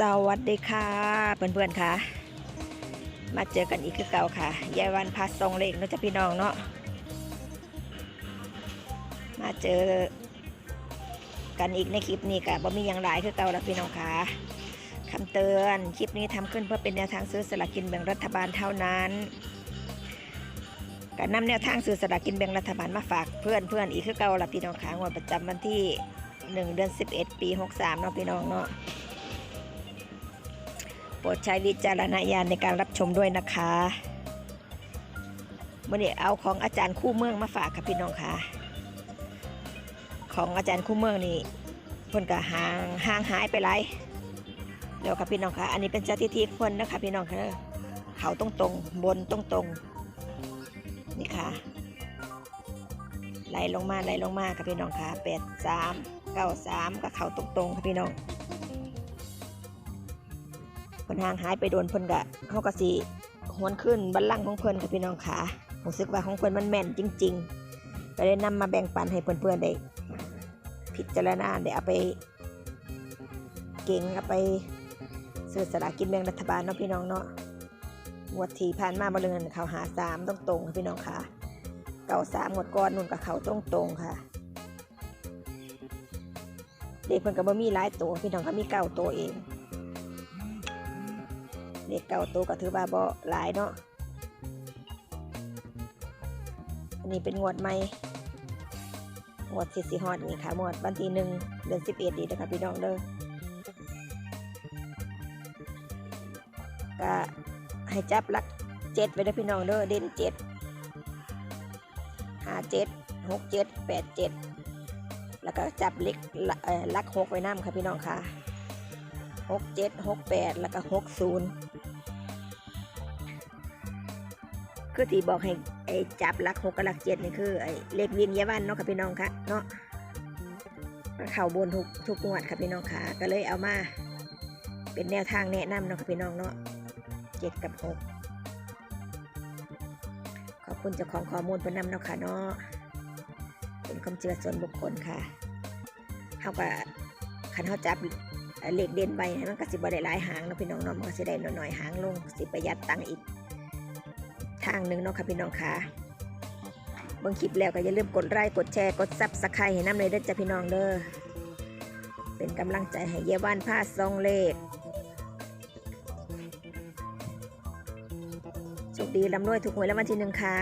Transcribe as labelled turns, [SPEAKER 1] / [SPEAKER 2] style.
[SPEAKER 1] สวัสดีค่ะเพื่อนๆค่ะ มาเจอกันอีกคือเก่าค่ะยายวันพาทรงเลขเนะจ้ะพี่น้องเนาะมาเจอกันอีกในคลิปนี้ค่ะบ่มีอย่างหลายคือเก่าแล้วพี่น้องค่ะคำเตือนคลิปนี้ทำขึ้นเพื่อเป็นแนวทางซื้อสลากกินแบ่งรัฐบาลเท่านั้นการนำแนวทางซื้อสลากกินแบ่งรัฐบาลมาฝากเพื่อนเพื่อนอีกคือเก่าละพี่น้องค่ะงวดประจำวันที่ 1 เดือน 11 ปี 63เนาะพี่น้องเนาะ โปรดใช้วิจารณญาณในการรับชมด้วยนะคะมื่อนี้เอาของอาจารย์คู่เมืองมาฝากค่ะพี่น้องค่ะ ของอาจารย์คู่เมืองนี่เพิ่นก็ห่างห่างหายไปไรเดี๋ยวค่ะพี่น้องค่ะ อันนี้เป็นสถิติเพิ่นนะคะพี่น้องค่ะเขาตรงตรงบนตรงตรงนี่ค่ะไหลลงมาไหลลงมาค่ะพี่น้องค่ะแปดสามเก้าสามก็เขาตรงตรงค่ะพี่น้อง พิ่นห่างหายไปโดนเพิ่นกะเขาก็สิหวนขึ้นบัลลังก์ของเพิ่นค่ะพี่น้องขารู้สึกว่าของเพิ่นมันแม่นจริง ๆ ก็เลยนำมาแบ่งปันให้เพื่อนๆได้พิจารณาได้เอาไป เก่งเอาไปซื้อสลากกินแบ่งรัฐบาลเนาะพี่น้องเนาะงวดที่ผ่านมาบริเงินเขาหาสามตรงตรงค่ะพี่น้องค่ะ เก่าสามงวดก่อนนุ่นกับเขาตรงตรงค่ะ เด็กเพิ่นก็บ่มีหลายตัวพี่น้องก็มีเก้าตัวเอง เด็กเก่าโตวก็ถือว่าบ่หลายเนาะอันนี้เป็นงวดใหม่งวดสิสิฮอดนี่ค่ะงวดวันที่หนึ่งเดือนสิบเอ็ดนี่นะคะพี่น้องเด้อก็ให้จับลักเจ็ดไว้เด้อพี่น้องเด้อเด่นเจ็ดห้าเจ็ดหกเจ็ดแปดเจ็ดแล้วก็จับเล็กเออลักหกไว้น้ำค่ะพี่น้องค่ะ หกเจ็ดหกแปดแล้วก็หกศูนย์คือที่บอกให้ไอ้จับหลักหกกับหลักเจ็ดนี่คือไอ้เลขวิ่งยาวันเนาะค่ะพี่น้องค่ะเนาะเข่าบนทุกทุกงวดค่ะพี่น้องค่ะก็เลยเอามา เป็นแนวทางแนะนำเนาะค่ะพี่น้องเนาะเจ็ดกับหกขอบคุณเจ้าของข้อมูลเพื่อนนำเนาะค่ะเนาะเป็นความเชื่อส่วนบุคคลค่ะเขาก็คันเขาจับ เหลขเด่นไปมันก็สิบ่ได้หลายหางเนาะพี่น้องเนาะมันก็สิได้น้อยๆหางลงสิประหยัดตังค์อีก ทางหนึ่งเนาะค่ะพี่น้องค่ะเบิ่งคลิปแล้วก็อย่าลืมกดไลค์กดแชร์กดซับสไครต์ให้น้ำเลยเด้อจ้ะพี่น้องเด้อเป็นกำลังใจให้เยาวันผ้าซองเลขโชคดีลำรวยถูกหวยแล้ววันที่หนึ่งค่ะ